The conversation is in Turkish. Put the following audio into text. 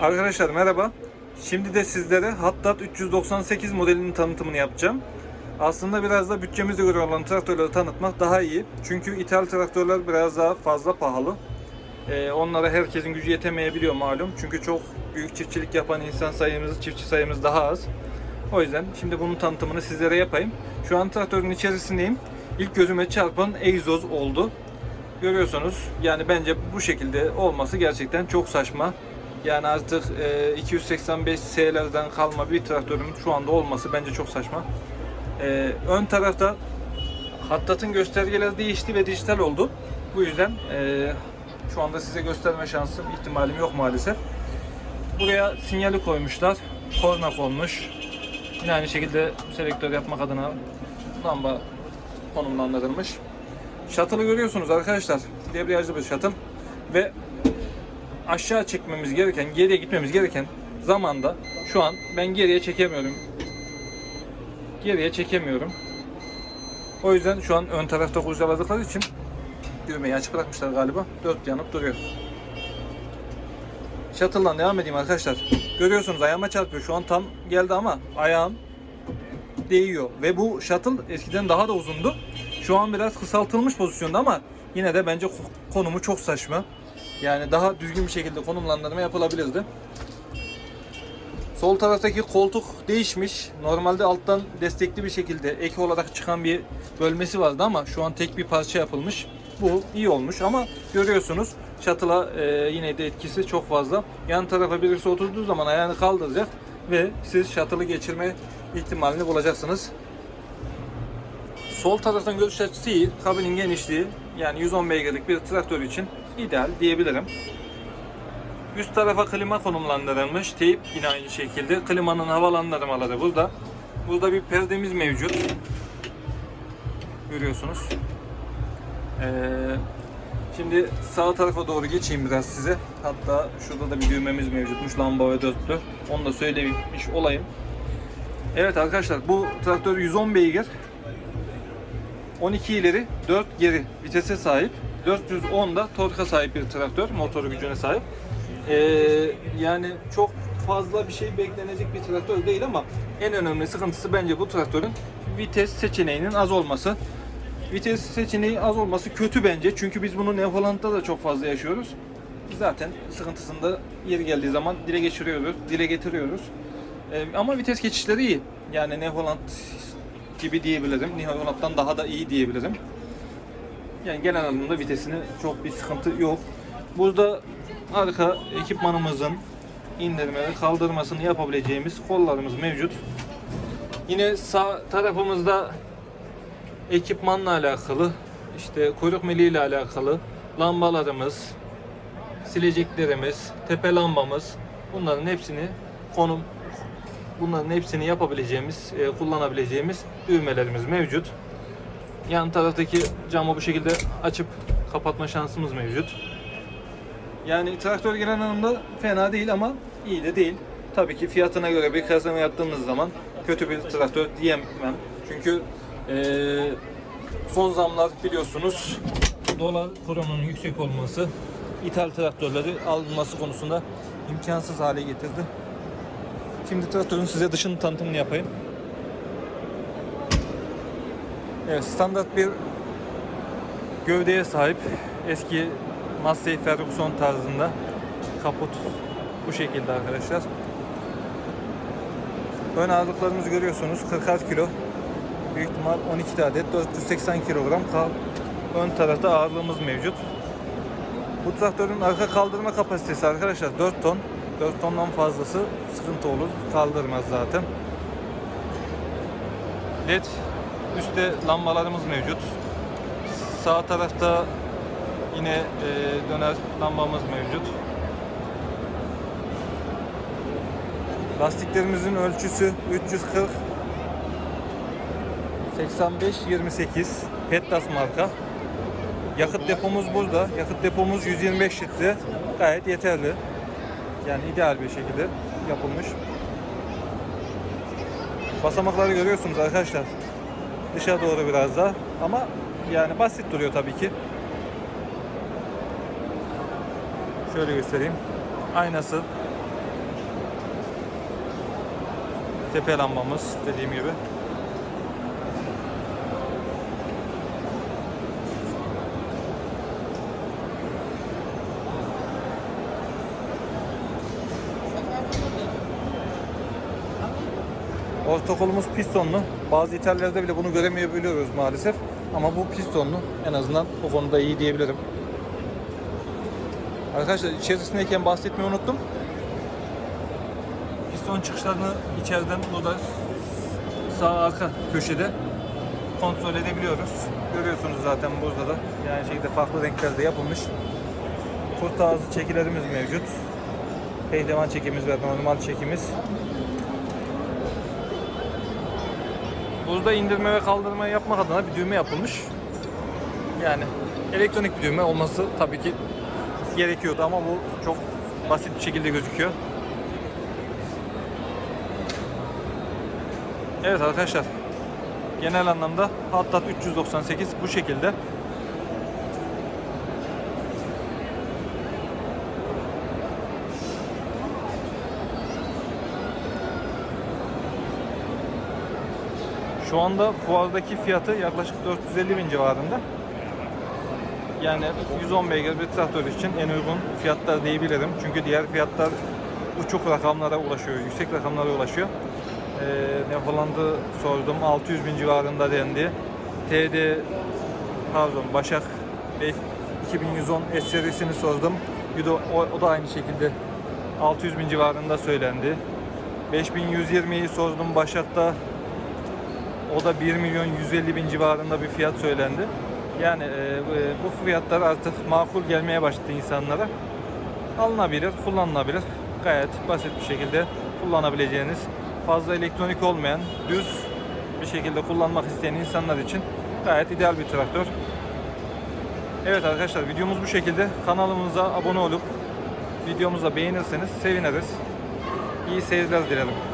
Arkadaşlar merhaba. Şimdi de sizlere Hattat 398 modelinin tanıtımını yapacağım. Aslında biraz da bütçemize göre olan traktörleri tanıtmak daha iyi. Çünkü ithal traktörler biraz daha fazla pahalı. Ee, onlara herkesin gücü yetemeyebiliyor malum. Çünkü çok büyük çiftçilik yapan insan sayımız, çiftçi sayımız daha az. O yüzden şimdi bunun tanıtımını sizlere yapayım. Şu an traktörün içerisindeyim. İlk gözüme çarpan egzoz oldu. Görüyorsunuz yani bence bu şekilde olması gerçekten çok saçma. Yani artık e, 285 S'lerden kalma bir traktörün şu anda olması bence çok saçma. E, ön tarafta Hattat'ın göstergeleri değişti ve dijital oldu. Bu yüzden e, şu anda size gösterme şansım, ihtimalim yok maalesef. Buraya sinyali koymuşlar. Korna konmuş. Yine aynı şekilde selektör yapmak adına lamba konumlandırılmış. Shuttle'ı görüyorsunuz arkadaşlar. Debriyajlı bir shuttle. Ve aşağı çekmemiz gereken, geriye gitmemiz gereken zamanda şu an ben geriye çekemiyorum. Geriye çekemiyorum. O yüzden şu an ön tarafta kurcaladıkları için düğmeyi açık bırakmışlar galiba. Dört yanıp duruyor. Shuttle'dan devam edeyim arkadaşlar. Görüyorsunuz ayağıma çarpıyor. Şu an tam geldi ama ayağım değiyor. Ve bu shuttle eskiden daha da uzundu. Şu an biraz kısaltılmış pozisyonda ama yine de bence konumu çok saçma. Yani daha düzgün bir şekilde konumlandırma yapılabilirdi. Sol taraftaki koltuk değişmiş. Normalde alttan destekli bir şekilde ek olarak çıkan bir bölmesi vardı ama şu an tek bir parça yapılmış. Bu iyi olmuş ama görüyorsunuz shuttle'a e, yine de etkisi çok fazla. Yan tarafa birisi oturduğu zaman ayağını kaldıracak ve siz shuttle'ı geçirme ihtimalini bulacaksınız. Sol taraftan görüş açısı iyi. Kabinin genişliği yani 110 beygirlik bir traktör için ideal diyebilirim. Üst tarafa klima konumlandırılmış. Teyip yine aynı şekilde. Klimanın havalandırmaları burada. Burada bir perdemiz mevcut. Görüyorsunuz. Ee, şimdi sağ tarafa doğru geçeyim biraz size. Hatta şurada da bir düğmemiz mevcutmuş. Lamba ve dörtlü. Onu da söylemiş olayım. Evet arkadaşlar bu traktör 110 beygir. 12 ileri 4 geri vitese sahip. 410 da torka sahip bir traktör. Motoru gücüne sahip. Ee, yani çok fazla bir şey beklenecek bir traktör değil ama en önemli sıkıntısı bence bu traktörün vites seçeneğinin az olması. Vites seçeneği az olması kötü bence. Çünkü biz bunu New da çok fazla yaşıyoruz. Zaten sıkıntısını da yeri geldiği zaman dile geçiriyoruz, dile getiriyoruz. Ee, ama vites geçişleri iyi. Yani New gibi diyebilirim. New daha da iyi diyebilirim. Yani genel anlamda vitesini çok bir sıkıntı yok. Burada arka ekipmanımızın indirme ve kaldırmasını yapabileceğimiz kollarımız mevcut. Yine sağ tarafımızda ekipmanla alakalı, işte kuyruk miliyle alakalı lambalarımız, sileceklerimiz, tepe lambamız bunların hepsini konum bunların hepsini yapabileceğimiz, e, kullanabileceğimiz düğmelerimiz mevcut. Yan taraftaki camı bu şekilde açıp kapatma şansımız mevcut. Yani traktör genel anlamda fena değil ama iyi de değil. Tabii ki fiyatına göre bir kıyaslama yaptığımız zaman kötü bir traktör diyemem. Çünkü eee, son zamlar biliyorsunuz dolar kurunun yüksek olması ithal traktörleri alınması konusunda imkansız hale getirdi. Şimdi traktörün size dışını tanıtımını yapayım. Evet, standart bir gövdeye sahip eski Massey Ferguson tarzında kaput bu şekilde arkadaşlar. Ön ağırlıklarımızı görüyorsunuz 46 kilo. Büyük ihtimal 12 adet 480 kilogram kal ön tarafta ağırlığımız mevcut. Bu traktörün arka kaldırma kapasitesi arkadaşlar 4 ton. 4 tondan fazlası sıkıntı olur. Kaldırmaz zaten. LED üstte lambalarımız mevcut. Sağ tarafta yine e, döner lambamız mevcut. Lastiklerimizin ölçüsü 340 85 28 Petlas marka. Yakıt depomuz burada. Yakıt depomuz 125 litre. Gayet yeterli. Yani ideal bir şekilde yapılmış. Basamakları görüyorsunuz arkadaşlar. Dışa doğru biraz da. Ama yani basit duruyor tabii ki. Şöyle göstereyim. Aynası. Tepe lambamız dediğim gibi. Ortakolumuz pistonlu. Bazı ithallerde bile bunu göremeyebiliyoruz maalesef. Ama bu pistonlu. En azından bu konuda iyi diyebilirim. Arkadaşlar içerisindeyken bahsetmeyi unuttum. Piston çıkışlarını içeriden burada sağ arka köşede kontrol edebiliyoruz. Görüyorsunuz zaten burada da. Yani şekilde farklı renklerde yapılmış. Kurt ağzı çekilerimiz mevcut. Pehlivan çekimiz ve normal çekimiz. Burada indirme ve kaldırma yapmak adına bir düğme yapılmış. Yani elektronik bir düğme olması tabii ki gerekiyordu ama bu çok basit bir şekilde gözüküyor. Evet arkadaşlar. Genel anlamda Hattat 398 bu şekilde. Şu anda fuardaki fiyatı yaklaşık 450 bin civarında. Yani 110 beygir bir traktör için en uygun fiyatlar diyebilirim. Çünkü diğer fiyatlar uçuk rakamlara ulaşıyor, yüksek rakamlara ulaşıyor. Ee, Neopoland'ı sordum, 600 bin civarında dendi. TD, pardon Başak 5 2110 S serisini sordum. O, o da aynı şekilde 600 bin civarında söylendi. 5120'yi sordum Başak'ta o da 1 milyon 150 bin civarında bir fiyat söylendi. Yani e, e, bu fiyatlar artık makul gelmeye başladı insanlara. Alınabilir, kullanılabilir. Gayet basit bir şekilde kullanabileceğiniz, fazla elektronik olmayan, düz bir şekilde kullanmak isteyen insanlar için gayet ideal bir traktör. Evet arkadaşlar videomuz bu şekilde. Kanalımıza abone olup videomuza beğenirseniz seviniriz. İyi seyirler dilerim.